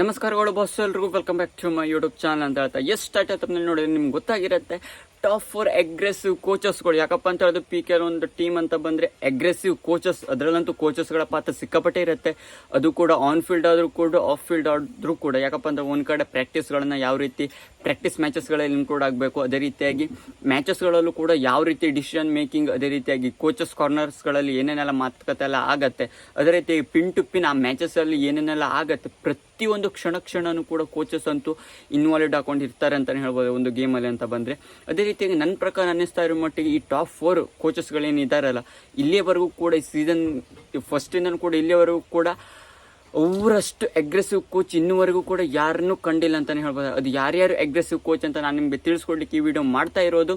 ನಮಸ್ಕಾರಗಳು ಬಾಸ್ ಎಲ್ರಿಗೂ. Welcome back to my YouTube channel ಅಂತ ಹೇಳ್ತಾ. ಎಷ್ಟು ಸ್ಟಾರ್ಟ್ ಆಯ್ತು ನೋಡಿದ್ರೆ ನಿಮ್ಗೆ ಗೊತ್ತಾಗಿರುತ್ತೆ. ಟಾಪ್ ಫೋರ್ ಅಗ್ರೆಸಿವ್ ಕೋಚಸ್ಗಳು ಯಾಕಪ್ಪ ಅಂತ ಹೇಳಿದ್ರೆ ಪಿ ಕೆ ಒಂದು ಟೀಮ್ ಅಂತ ಬಂದರೆ ಅಗ್ರೆಸಿವ್ ಕೋಚಸ್ ಅದರಲ್ಲಂತೂ ಕೋಚಸ್ಗಳ ಪಾತ್ರ ಸಿಕ್ಕಾಪಟ್ಟೆ ಇರುತ್ತೆ. ಅದು ಕೂಡ ಆನ್ ಫೀಲ್ಡ್ ಆದರೂ ಕೂಡ ಆಫ್ ಫೀಲ್ಡ್ ಆದರೂ ಕೂಡ. ಯಾಕಪ್ಪ ಅಂದರೆ ಒಂದು ಕಡೆ ಪ್ರಾಕ್ಟೀಸ್ಗಳನ್ನು ಯಾವ ರೀತಿ ಪ್ರಾಕ್ಟೀಸ್ ಮ್ಯಾಚಸ್ಗಳಲ್ಲಿ ಇನ್ಕ್ಲೂಡ್ ಆಗಬೇಕು, ಅದೇ ರೀತಿಯಾಗಿ ಮ್ಯಾಚಸ್ಗಳಲ್ಲೂ ಕೂಡ ಯಾವ ರೀತಿ ಡಿಸಿಷನ್ ಮೇಕಿಂಗ್ ಅದೇ ರೀತಿಯಾಗಿ ಕೋಚಸ್ ಕಾರ್ನರ್ಸ್ಗಳಲ್ಲಿ ಏನೇನೆಲ್ಲ ಮಾತುಕತೆ ಎಲ್ಲ ಆಗುತ್ತೆ, ಅದೇ ರೀತಿಯಾಗಿ ಪಿನ್ ಟು ಪಿನ್ ಆ ಮ್ಯಾಚಸ್ಸಲ್ಲಿ ಏನೇನೆಲ್ಲ ಆಗತ್ತೆ ಪ್ರತಿಯೊಂದು ಕ್ಷಣ ಕ್ಷಣನೂ ಕೂಡ ಕೋಚಸ್ ಅಂತೂ ಇನ್ವಾಲ್ವ್ಡ್ ಹಾಕೊಂಡು ಇರ್ತಾರೆ ಅಂತಲೇ ಹೇಳ್ಬೋದು ಒಂದು ಗೇಮಲ್ಲಿ ಅಂತ ಬಂದರೆ. ಅದೇ ರೀತಿಯಾಗಿ ನನ್ನ ಪ್ರಕಾರ ಅನ್ನಿಸ್ತಾ ಇರೋ ಮಟ್ಟಿಗೆ ಈ ಟಾಪ್ ಫೋರ್ ಕೋಚಸ್ಗಳೇನು ಇದ್ದಾರಲ್ಲ ಇಲ್ಲಿಯವರೆಗೂ ಕೂಡ ಈ ಸೀಸನ್ ಫಸ್ಟಿಂದನೂ ಕೂಡ ಇಲ್ಲಿಯವರೆಗೂ ಕೂಡ ಅವರಷ್ಟು ಅಗ್ರೆಸಿವ್ ಕೋಚ್ ಇನ್ನುವರೆಗೂ ಕೂಡ ಯಾರನ್ನೂ ಕಂಡಿಲ್ಲ ಅಂತಲೇ ಹೇಳ್ಬೋದು. ಅದು ಯಾರ್ಯಾರು ಅಗ್ರೆಸಿವ್ ಕೋಚ್ ಅಂತ ನಾನು ನಿಮಗೆ ತಿಳಿಸ್ಕೊಡ್ಲಿಕ್ಕೆ ಈ ವಿಡಿಯೋ ಮಾಡ್ತಾ ಇರೋದು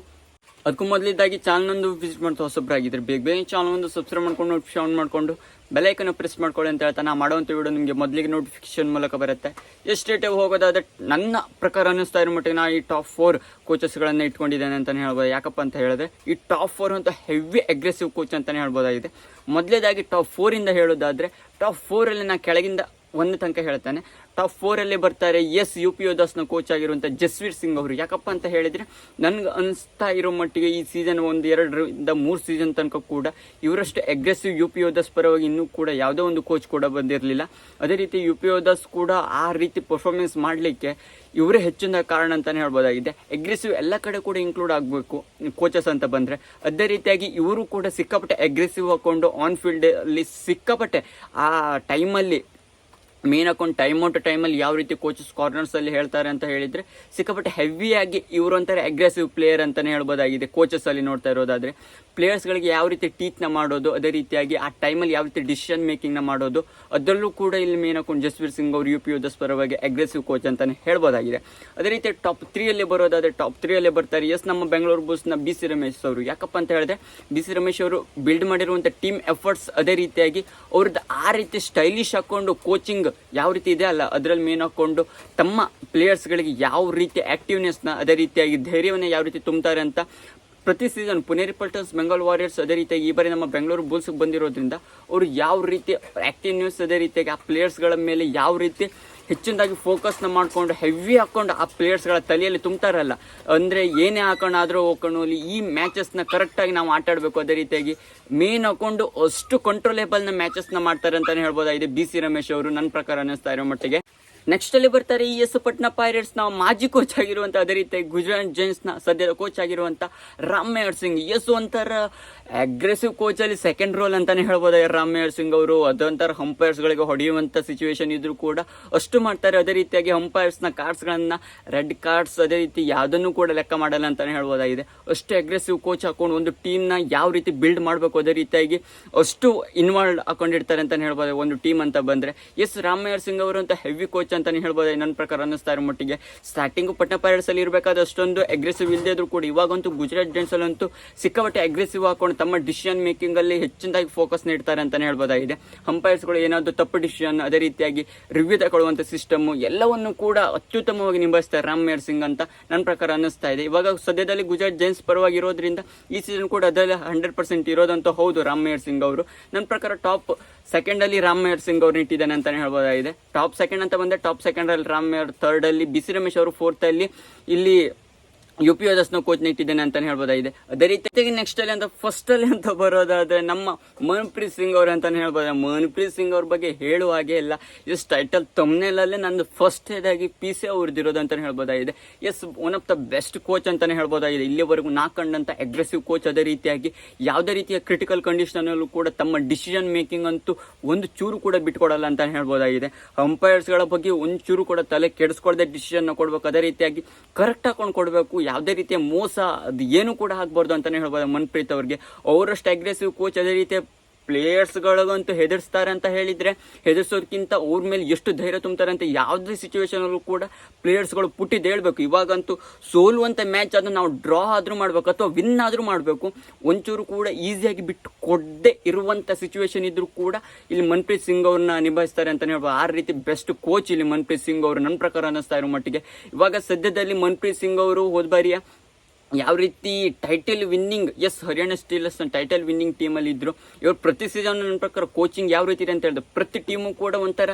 ಅದಕ್ಕೂ ಮೊದಲಿದ್ದಾಗಿ ಚಾನಲ್ ವಿಸಿಟ್ ಮಾಡ್ತಾ ಹೊಸಬ್ರಾಗಿದ್ರೆ. ಬೇಗ ಬೇಗ ಚಾನಲ್ ಒಂದು ಸಬ್ಸ್ಕ್ರೈಬ್ ಮಾಡ್ಕೊಂಡು ನೋಟಿಫಿಕೇಶನ್ ಮಾಡ್ಕೊಂಡು ಬೆಲೈಕನ್ನು ಪ್ರೆಸ್ ಮಾಡ್ಕೊಳ್ಳಿ ಅಂತ ಹೇಳ್ತಾ ನಾ ಮಾಡುವಂಥ ವಿಡಿಯೋ ನಿಮಗೆ ಮೊದಲಿಗೆ ನೋಟಿಫಿಕೇಶನ್ ಮೂಲಕ ಬರುತ್ತೆ. ಎಷ್ಟೇಟೆ ಹೋಗೋದಾದ್ರೆ ನನ್ನ ಪ್ರಕಾರ ಅನ್ನಿಸ್ತಾ ಇರೋ ಮಟ್ಟಿಗೆ ನಾನು ಈ ಟಾಪ್ ಫೋರ್ ಕೋಚಸ್ಗಳನ್ನು ಇಟ್ಕೊಂಡಿದ್ದೇನೆ ಅಂತಲೇ ಹೇಳ್ಬೋದು. ಯಾಕಪ್ಪ ಅಂತ ಹೇಳಿದ್ರೆ, ಈ ಟಾಪ್ ಫೋರ್ ಅಂತ ಹೆವಿ ಅಗ್ರೆಸಿವ್ ಕೋಚ್ ಅಂತಲೇ ಹೇಳ್ಬೋದಾಗಿದೆ. ಮೊದಲೇದಾಗಿ ಟಾಪ್ ಫೋರಿಂದ ಹೇಳೋದಾದರೆ ಟಾಪ್ ಫೋರಲ್ಲಿ ನಾನು ಕೆಳಗಿಂದ ಒಂದು ತನಕ ಹೇಳ್ತಾನೆ. ಟಾಪ್ ಅಲ್ಲಿ ಬರ್ತಾರೆ. ಎಸ್ ಯು ಪಿ ನ ಕೋಚ್ ಆಗಿರುವಂಥ ಜಸ್ವೀರ್ ಸಿಂಗ್ ಅವರು. ಯಾಕಪ್ಪ ಅಂತ ಹೇಳಿದ್ರೆ, ನನ್ಗೆ ಅನಿಸ್ತಾ ಇರೋ ಮಟ್ಟಿಗೆ ಈ ಸೀಸನ್ ಒಂದು, ಎರಡರಿಂದ ಮೂರು ಸೀಸನ್ ತನಕ ಕೂಡ ಇವರಷ್ಟು ಅಗ್ರೆಸಿವ್ ಯು ಪಿ ಯೋದಾಸ್ ಪರವಾಗಿ ಇನ್ನೂ ಕೂಡ ಯಾವುದೇ ಒಂದು ಕೋಚ್ ಕೂಡ ಬಂದಿರಲಿಲ್ಲ. ಅದೇ ರೀತಿ ಯು ಪಿ ಯೋದಾಸ್ ಕೂಡ ಆ ರೀತಿ ಪರ್ಫಾರ್ಮೆನ್ಸ್ ಮಾಡಲಿಕ್ಕೆ ಇವರೇ ಹೆಚ್ಚಿನ ಕಾರಣ ಅಂತಲೇ ಹೇಳ್ಬೋದಾಗಿದೆ. ಅಗ್ರೆಸಿವ್ ಎಲ್ಲ ಕಡೆ ಕೂಡ ಇನ್ಕ್ಲೂಡ್ ಆಗಬೇಕು ಕೋಚಸ್ ಅಂತ ಬಂದರೆ. ಅದೇ ರೀತಿಯಾಗಿ ಇವರು ಕೂಡ ಸಿಕ್ಕಾಪಟ್ಟೆ ಅಗ್ರೆಸಿವ್ ಹಾಕೊಂಡು ಆನ್ ಫೀಲ್ಡಲ್ಲಿ ಸಿಕ್ಕಾಪಟ್ಟೆ ಆ ಟೈಮಲ್ಲಿ ಮೇನ್ ಹಾಕೊಂಡು ಟೈಮ್ ಔಟ್ ಟೈಮಲ್ಲಿ ಯಾವ ರೀತಿ ಕೋಚಸ್ ಕಾರ್ನರ್ಸಲ್ಲಿ ಹೇಳ್ತಾರೆ ಅಂತ ಹೇಳಿದರೆ, ಸಿಕ್ಕಾಪಟ್ಟೆ ಹೆವಿಯಾಗಿ ಇವರು ಅಂತಾರೆ ಅಗ್ರೆಸಿವ್ ಪ್ಲೇಯರ್ ಅಂತಲೇ ಹೇಳ್ಬೋದಾಗಿದೆ ಕೋಚಸಲ್ಲಿ ನೋಡ್ತಾ ಇರೋದಾದರೆ. ಪ್ಲೇಯರ್ಸ್ಗಳಿಗೆ ಯಾವ ರೀತಿ ಟೀಕ್ನ ಮಾಡೋದು, ಅದೇ ರೀತಿಯಾಗಿ ಆ ಟೈಮಲ್ಲಿ ಯಾವ ರೀತಿ ಡಿಸಿಷನ್ ಮೇಕಿಂಗ್ನ ಮಾಡೋದು, ಅದರಲ್ಲೂ ಕೂಡ ಇಲ್ಲಿ ಮೇನ್ ಹಾಕೊಂಡು ಜಸ್ವೀರ್ ಸಿಂಗ್ ಅವರು ಯು ಪಿ ಯುದಸ್ ಪರವಾಗಿ ಅಗ್ರೆಸಿವ್ ಕೋಚ್ ಅಂತಲೇ ಹೇಳ್ಬೋದಾಗಿದೆ. ಅದೇ ರೀತಿ ಟಾಪ್ ತ್ರೀಯಲ್ಲಿ ಬರೋದಾದರೆ ಟಾಪ್ ತ್ರೀಯಲ್ಲಿ ಬರ್ತಾರೆ. ಎಸ್ ನಮ್ಮ ಬೆಂಗಳೂರು ಬುಲ್ಸ್ನ ಬಿ ಸಿ ರಮೇಶ್ ಅವರು. ಯಾಕಪ್ಪ ಅಂತ ಹೇಳಿದ್ರೆ ಬಿ ಸಿ ರಮೇಶ್ ಅವರು ಬಿಲ್ಡ್ ಮಾಡಿರುವಂಥ ಟೀಮ್ ಎಫರ್ಟ್ಸ್ ಅದೇ ರೀತಿಯಾಗಿ ಅವ್ರದ್ದು ಆ ರೀತಿ ಸ್ಟೈಲಿಶ್ ಹಾಕ್ಕೊಂಡು ಕೋಚಿಂಗ್ ಯಾವ ರೀತಿ ಇದೆ ಅಲ್ಲ, ಅದರಲ್ಲಿ ಮೇನ್ ಹಾಕೊಂಡು ತಮ್ಮ ಪ್ಲೇಯರ್ಸ್ಗಳಿಗೆ ಯಾವ ರೀತಿ ಆಕ್ಟಿವ್ನೆಸ್ನ ಅದೇ ರೀತಿಯಾಗಿ ಧೈರ್ಯವನ್ನು ಯಾವ ರೀತಿ ತುಂಬ್ತಾರೆ ಅಂತ ಪ್ರತಿ ಸೀಸನ್ ಪುನೇರಿ ಪಲ್ಟನ್ಸ್ ಬೆಂಗಾಲ್ ವಾರಿಯರ್ಸ್ ಅದೇ ರೀತಿಯಾಗಿ ಈ ಬಾರಿ ನಮ್ಮ ಬೆಂಗಳೂರು ಬುಲ್ಸ್ಗೆ ಬಂದಿರೋದ್ರಿಂದ, ಅವರು ಯಾವ ರೀತಿ ಆಕ್ಟಿವ್ನೆಸ್ ಅದೇ ರೀತಿಯಾಗಿ ಆ ಪ್ಲೇಯರ್ಸ್ಗಳ ಮೇಲೆ ಯಾವ ರೀತಿ ಹೆಚ್ಚಿನದಾಗಿ ಫೋಕಸ್ನ ಮಾಡ್ಕೊಂಡು ಹೆವಿ ಹಾಕೊಂಡು ಆ ಪ್ಲೇಯರ್ಸ್ಗಳ ತಲೆಯಲ್ಲಿ ತುಂಬ್ತಾರಲ್ಲ, ಅಂದರೆ ಏನೇ ಹಾಕೊಂಡಾದರೂ ಹೋಗ್ಕೊಂಡು ಈ ಮ್ಯಾಚಸ್ನ ಕರೆಕ್ಟಾಗಿ ನಾವು ಆಟಾಡಬೇಕು ಅದೇ ರೀತಿಯಾಗಿ. ಮೇನ್ ಹಾಕೊಂಡು ಅಷ್ಟು ಕಂಟ್ರೋಲೇಬಲ್ನ ಮ್ಯಾಚಸ್ನ ಮಾಡ್ತಾರೆ ಅಂತಲೇ ಹೇಳ್ಬೋದಾಗಿದೆ ಬಿ ಸಿ ರಮೇಶ್ ಅವರು ನನ್ನ ಪ್ರಕಾರ ಅನ್ನಿಸ್ತಾ ಇರೋ ಮಟ್ಟಿಗೆ. ನೆಕ್ಸ್ಟ್ ಅಲ್ಲಿ ಬರ್ತಾರೆ ಈ ಎಸ್ ಪಟ್ನಾ ಪೈರೇಟ್ಸ್ ನಾವು ಮಾಜಿ ಕೋಚ್ ಆಗಿರುವಂಥ ಅದೇ ರೀತಿ ಗುಜರಾತ್ ಜೈನ್ಸ್ನ ಸದ್ಯದ ಕೋಚ್ ಆಗಿರುವಂಥ ರಾಮ್ ಮೇಹರ್ ಸಿಂಗ್. ಎಸ್ ಒಂಥರ ಅಗ್ರೆಸಿವ್ ಕೋಚ್ ಅಲ್ಲಿ ಸೆಕೆಂಡ್ ರೋಲ್ ಅಂತಾನೆ ಹೇಳ್ಬೋದು? ರಾಮ್ ಮೇಹರ್ ಸಿಂಗ್ ಅವರು, ಅದೊಂಥರ ಹಂಪೈರ್ಸ್ ಗಳಿಗೆ ಹೊಡೆಯುವಂತ ಸಿಚುವೇಶನ್ ಇದ್ದರೂ ಕೂಡ ಅಷ್ಟು ಮಾಡ್ತಾರೆ ಅದೇ ರೀತಿಯಾಗಿ ಅಂಪೈರ್ಸ್ನ ಕಾರ್ಡ್ಸ್ ಗಳನ್ನ ರೆಡ್ ಕಾರ್ಡ್ಸ್ ಅದೇ ರೀತಿ ಯಾವುದನ್ನು ಕೂಡ ಲೆಕ್ಕ ಮಾಡಲ್ಲ ಅಂತಾನೆ ಹೇಳ್ಬೋದಾಗಿದೆ. ಅಷ್ಟು ಅಗ್ರೆಸಿವ್ ಕೋಚ್ ಹಾಕೊಂಡು ಒಂದು ಟೀಮ್ನ ಯಾವ ರೀತಿ ಬಿಲ್ಡ್ ಮಾಡಬೇಕು ಅದೇ ರೀತಿಯಾಗಿ ಅಷ್ಟು ಇನ್ವಾಲ್ವ್ ಹಾಕೊಂಡಿರ್ತಾರೆ ಅಂತಾನೆ ಹೇಳ್ಬೋದು. ಒಂದು ಟೀಮ್ ಅಂತ ಬಂದ್ರೆ ಎಸ್ ರಾಮಯ್ಯರ್ ಸಿಂಗ್ ಅವರು ಅಂತ ಹೆವಿ ಕೋಚ್ ಅಂತಾನೆ ಹೇಳ್ಬೋದು. ನನ್ನ ಪ್ರಕಾರ ಅನ್ನಿಸ್ತಾ ಇರೋ ಮಟ್ಟಿಗೆ ಸ್ಟಾರ್ಟಿಂಗ್ ಪಟ್ನಾ ಅಲ್ಲಿ ಇರಬೇಕಾದ ಅಷ್ಟೊಂದು ಅಗ್ರೆಸಿವ್ ಇಲ್ಲದೇ ಇದ್ರು ಕೂಡ ಇವಾಗಂತೂ ಗುಜರಾತ್ ಜೈನ್ಸ್ ಅಂತೂ ಸಿಕ್ಕಾಪಟ್ಟೆ ಅಗ್ರೆಸಿವ್ ಹಾಕೊಂಡು ತಮ್ಮ ಡಿಸಿಷನ್ ಮೇಕಿಂಗ್ ಅಲ್ಲಿ ಹೆಚ್ಚಿನದಾಗಿ ಫೋಕಸ್ ನೀಡ್ತಾರೆ ಅಂತಾನೆ ಹೇಳ್ಬೋದಾಗಿದೆ. ಅಂಪೈರ್ಸ್ಗಳು ಏನಾದ್ರು ತಪ್ಪು ಡಿಸಿಷನ್ ಅದೇ ರೀತಿಯಾಗಿ ರಿವ್ಯೂ ತಗೊಳ್ಳುವಂತ ಸಿಸ್ಟಮ್ ಎಲ್ಲವನ್ನು ಕೂಡ ಅತ್ಯುತ್ತಮವಾಗಿ ನಿಭಾಯಿಸ್ತಾರೆ ರಾಮ್ ಮೇರ್ ಸಿಂಗ್ ಅಂತ ನನ್ನ ಪ್ರಕಾರ ಅನ್ನಿಸ್ತಾ ಇದೆ. ಇವಾಗ ಸದ್ಯದಲ್ಲಿ ಗುಜರಾತ್ ಜೈನ್ಸ್ ಪರವಾಗಿ ಇರೋದ್ರಿಂದ ಈ ಸೀಸನ್ ಕೂಡ ಅದರಲ್ಲಿ ಹಂಡ್ರೆಡ್ ಪರ್ಸೆಂಟ್ ಇರೋದಂತ ಹೌದು ರಾಮ್ ಮೇರ್ ಸಿಂಗ್ ಅವರು. ನನ್ನ ಪ್ರಕಾರ ಟಾಪ್ ಸೆಕೆಂಡ್ ಅಲ್ಲಿ ರಾಮ್ ಮೇರ್ ಸಿಂಗ್ ಅವ್ರು ಇಟ್ಟಿದ್ದಾನೆ ಅಂತಾನೆ ಹೇಳ್ಬೋದಾಗಿದೆ. ಟಾಪ್ ಸೆಕೆಂಡ್ ಅಂತ ಬಂದರೆ ಟಾಪ್ ಸೆಕೆಂಡ್ ಅಲ್ಲಿ ರಾಮ್ ಮೇರ್ ಥರ್ಡ್ ಅಲ್ಲಿ ಬಿಸಿ ರಮೇಶ್ ಅವರು ಫೋರ್ತ್ ಅಲ್ಲಿ ಇಲ್ಲಿ ಯು ಪಿ ನ ಕೋಚ್ ಇಟ್ಟಿದ್ದೇನೆ ಅಂತಾನೆ ಹೇಳ್ಬೋದಾಗಿದೆ. ಅದೇ ರೀತಿಯಾಗಿ ನೆಕ್ಸ್ಟ್ ಅಲ್ಲಿ ಅಂತ ಫಸ್ಟ್ ಅಲ್ಲಿ ಅಂತ ಬರೋದಾದ್ರೆ ನಮ್ಮ ಮನ್ಪ್ರೀತ್ ಸಿಂಗ್ ಅವ್ರು ಅಂತಾನೆ ಹೇಳ್ಬೋದು ಮನ್ಪ್ರೀತ್ ಸಿಂಗ್ ಅವ್ರ ಬಗ್ಗೆ ಹೇಳುವ ಹಾಗೆ ಇಲ್ಲ. ಎಸ್ ಟೈಟಲ್ ತಮ್ನೆಲಲ್ಲೇ ನಂದು ಫಸ್ಟ್ ಇದಾಗಿ ಪಿ ಸಿ ಅವ್ರದ್ದಿರೋದು ಅಂತಾನೆ ಹೇಳ್ಬೋದಾಗಿದೆ. As one of the best coach ಅಂತಾನೆ ಹೇಳ್ಬೋದಾಗಿದೆ. ಇಲ್ಲಿವರೆಗೂ ನಾ ಕಂಡಂತ ಅಗ್ರೆಸಿವ್ ಕೋಚ್ ಅದೇ ರೀತಿಯಾಗಿ ಯಾವುದೇ ರೀತಿಯ ಕ್ರಿಟಿಕಲ್ ಕಂಡೀಷನಲ್ಲೂ ಕೂಡ ತಮ್ಮ ಡಿಸಿಷನ್ ಮೇಕಿಂಗ್ ಅಂತೂ ಒಂದು ಚೂರು ಕೂಡ ಬಿಟ್ಕೊಡಲ್ಲ ಅಂತ ಹೇಳ್ಬೋದಾಗಿದೆ. ಅಂಪೈರ್ಸ್ಗಳ ಬಗ್ಗೆ ಒಂದು ಚೂರು ಕೂಡ ತಲೆ ಕೆಡಿಸ್ಕೊಳ್ದೆ ಡಿಸಿಷನ್ ಕೊಡ್ಬೇಕು. ಅದೇ ರೀತಿಯಾಗಿ ಕರೆಕ್ಟ್ ಹಾಕೊಂಡು ಕೊಡಬೇಕು. ಯಾವುದೇ ರೀತಿಯ ಮೋಸ ಅದು ಏನು ಕೂಡ ಆಗ್ಬಾರ್ದು ಅಂತಾನೆ ಹೇಳ್ಬೋದು ಮನ್ಪ್ರೀತ್ ಅವ್ರಿಗೆ. ಅವರಷ್ಟು ಅಗ್ರೆಸಿವ್ ಕೋಚ್ ಅದೇ ರೀತಿಯ ಪ್ಲೇಯರ್ಸ್ಗಳಿಗಂತೂ ಹೆದರ್ಸ್ತಾರೆ ಅಂತ ಹೇಳಿದ್ರೆ ಹೆದರ್ಸೋದಕ್ಕಿಂತ ಅವ್ರ ಮೇಲೆ ಎಷ್ಟು ಧೈರ್ಯ ತುಂಬ್ತಾರೆ ಅಂತ ಯಾವುದೇ ಸಿಚುವೇಶನ್ ಅಲ್ಲೂ ಕೂಡ ಪ್ಲೇಯರ್ಸ್ಗಳು ಪುಟ್ಟಿದ್ದು ಹೇಳ್ಬೇಕು. ಇವಾಗಂತೂ ಸೋಲುವಂತ ಮ್ಯಾಚ್ ಅದನ್ನು ನಾವು ಡ್ರಾ ಆದರೂ ಮಾಡಬೇಕು ಅಥವಾ ವಿನ್ ಆದರೂ ಮಾಡಬೇಕು. ಒಂಚೂರು ಕೂಡ ಈಸಿಯಾಗಿ ಬಿಟ್ಟು ಕೊಡದೆ ಇರುವಂಥ ಸಿಚುವೇಶನ್ ಇದ್ರೂ ಕೂಡ ಇಲ್ಲಿ ಮನ್ಪ್ರೀತ್ ಸಿಂಗ್ ಅವ್ರನ್ನ ನಿಭಾಯಿಸ್ತಾರೆ ಅಂತ ಹೇಳ್ಬೋದು. ಆ ರೀತಿ ಬೆಸ್ಟ್ ಕೋಚ್ ಇಲ್ಲಿ ಮನ್ಪ್ರೀತ್ ಸಿಂಗ್ ಅವರು. ನನ್ನ ಪ್ರಕಾರ ಅನ್ನಿಸ್ತಾ ಇರೋ ಮಟ್ಟಿಗೆ. ಇವಾಗ ಸದ್ಯದಲ್ಲಿ ಮನ್ಪ್ರೀತ್ ಸಿಂಗ್ ಅವರು ಹೋದ ಬಾರಿಯ ಯಾವ ರೀತಿ title winning as Haryana Steelers title winning ಟೀಮಲ್ಲಿ ಇದ್ರು. ಇವ್ರು ಪ್ರತಿ ಸೀಸನ್ ನನ್ನ ಪ್ರಕಾರ ಕೋಚಿಂಗ್ ಯಾವ ರೀತಿ ಇದೆ ಅಂತ ಹೇಳಿದ್ರೆ ಪ್ರತಿ ಟೀಮು ಕೂಡ ಒಂಥರ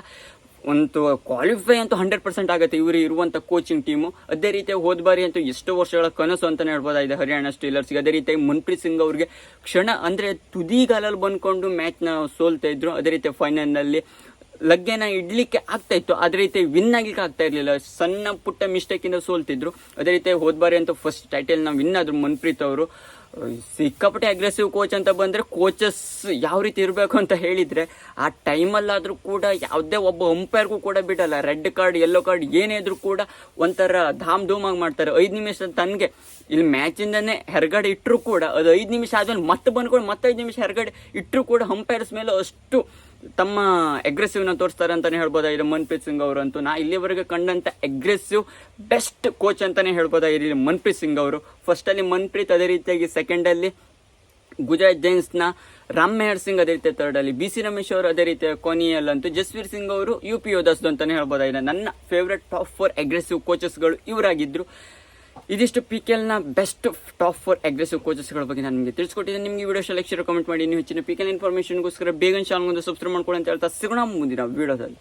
ಒಂದು ಕ್ವಾಲಿಫೈ ಅಂತೂ ಹಂಡ್ರೆಡ್ ಪರ್ಸೆಂಟ್ ಆಗುತ್ತೆ ಇವರು ಇರುವಂಥ ಕೋಚಿಂಗ್ ಟೀಮು ಅದೇ ರೀತಿ ಹೋದ ಬಾರಿ ಅಂತೂ ಎಷ್ಟೋ ವರ್ಷಗಳ ಕನಸು ಅಂತಲೇ ಹೇಳ್ಬೋದಾಗಿದೆ ಹರಿಯಾಣ ಸ್ಟೀಲರ್ಸ್ಗೆ ಅದೇ ರೀತಿ ಮನ್ಪ್ರೀತ್ ಸಿಂಗ್ ಅವ್ರಿಗೆ ಕ್ಷಣ ಅಂದರೆ ತುದಿಗಾಲಲ್ಲಿ ಬಂದ್ಕೊಂಡು ಮ್ಯಾಚ್ನ ಸೋಲ್ತಾ ಇದ್ರು. ಅದೇ ರೀತಿ ಫೈನಲ್ನಲ್ಲಿ ಲಗ್ಗೆನ ಇಡ್ಲಿಕ್ಕೆ ಆಗ್ತಾ ಇತ್ತು. ಅದೇ ರೀತಿ ವಿನ್ ಆಗ್ಲಿಕ್ಕೆ ಆಗ್ತಾ ಇರಲಿಲ್ಲ. ಸಣ್ಣ ಪುಟ್ಟ ಮಿಸ್ಟೇಕಿಂದ ಸೋಲ್ತಿದ್ರು. ಅದೇ ರೀತಿ ಹೋದ ಬಾರಿ ಅಂತ ಫಸ್ಟ್ ಟೈಟಲ್ನ ವಿನ್ ಆದ್ರು ಮನ್ಪ್ರೀತ್ ಅವರು. ಸಿಕ್ಕಾಪಟ್ಟೆ ಅಗ್ರೆಸಿವ್ ಕೋಚ್ ಅಂತ ಬಂದರೆ ಕೋಚಸ್ ಯಾವ ರೀತಿ ಇರಬೇಕು ಅಂತ ಹೇಳಿದರೆ, ಆ ಟೈಮಲ್ಲಾದರೂ ಕೂಡ ಯಾವುದೇ ಒಬ್ಬ ಅಂಪೈರ್ಗೂ ಕೂಡ ಬಿಡಲ್ಲ. ರೆಡ್ ಕಾರ್ಡ್ ಯೆಲ್ಲೋ ಕಾರ್ಡ್ ಏನೇ ಇದ್ರೂ ಕೂಡ ಒಂಥರ ಧಾಮ್ ಧೂಮಾಗಿ ಮಾಡ್ತಾರೆ. ಐದು ನಿಮಿಷ ತನಗೆ. ಇಲ್ಲಿ ಮ್ಯಾಚಿಂದನೇ ಹೆರಗಡೆ ಇಟ್ಟರು ಕೂಡ, ಅದು ಐದು ನಿಮಿಷ ಆದ್ಮೇಲೆ ಮತ್ತೆ ಬಂದ್ಕೊಂಡು ಮತ್ತೆ ಐದು ನಿಮಿಷ ಹೆರಗಡೆ ಇಟ್ಟರು ಕೂಡ ಅಂಪೈರ್ಸ್ ಮೇಲೆ ಅಷ್ಟು ತಮ್ಮ ಅಗ್ರೆಸಿವ್ನ ತೋರಿಸ್ತಾರೆ ಅಂತಾನೆ ಹೇಳ್ಬೋದಾಗಿದೆ ಮನ್ಪ್ರೀತ್ ಸಿಂಗ್ ಅವರು ಅಂತೂ ನಾ ಇಲ್ಲಿವರೆಗೆ ಕಂಡಂತ ಅಗ್ರೆಸಿವ್ ಬೆಸ್ಟ್ ಕೋಚ್ ಅಂತಾನೆ ಹೇಳ್ಬೋದಾಗಿದೆ ಮನ್ಪ್ರೀತ್ ಸಿಂಗ್ ಅವರು. ಫಸ್ಟಲ್ಲಿ ಮನ್ಪ್ರೀತ್ ಅದೇ ರೀತಿಯಾಗಿ ಸೆಕೆಂಡಲ್ಲಿ ಗುಜರಾತ್ ಜೈನ್ಸ್ನ ರಾಮ್ ಮೆಹರ್ ಸಿಂಗ್ ಅದೇ ರೀತಿ ಥರ್ಡ್ ಅಲ್ಲಿ ಬಿ ಸಿ ರಮೇಶ್ ಅವರು ಅದೇ ರೀತಿಯ ಕೊನೆಯಲ್ಲಂತೂ ಜಸ್ವೀರ್ ಸಿಂಗ್ ಅವರು, ಯು ಪಿ ಅಂತಾನೆ ಹೇಳ್ಬೋದಾಗಿದೆ ನನ್ನ ಫೇವ್ರೆಟ್ ಟಾಪ್ ಫೋರ್ ಅಗ್ರೆಸಿವ್ ಕೋಚಸ್ಗಳು ಇವರಾಗಿದ್ರು. ಇದಿಷ್ಟು ಪಿ ಕೆ ಎಲ್ನ ಬೆಸ್ಟ್ ಟಾಪ್ ಫೋರ್ ಅಗ್ರೆಸಿವ್ ಕೋಚಸ್ಗಳ ಬಗ್ಗೆ ನಾನು ನಿಮಗೆ ತಿಳಿಸ್ಕೊಟ್ಟಿದ್ದೆ ನಿಮಗೆ ವಿಡಿಯೋ ಸೆಲೆಕ್ಷನ್ ಕಮೆಂಟ್ ಮಾಡಿ. ನೀವು ಹೆಚ್ಚಿನ ಪಿ ಕೆ ಎಲ್ ಇನ್ಫಾರ್ಮೇಷನ್ಗೋಸ್ಕರ ಬೇಗ ಚಾನಲ್ ಮುಂದೆ ಸಬ್ಸ್ಕ್ರೈಬ್ ಮಾಡ್ಕೊಳ್ಳಿ ಅಂತ ಹೇಳ್ತಾ ಸಿಗೋಣ ಮುಂದಿನ ವಿಡಿಯೋದಲ್ಲಿ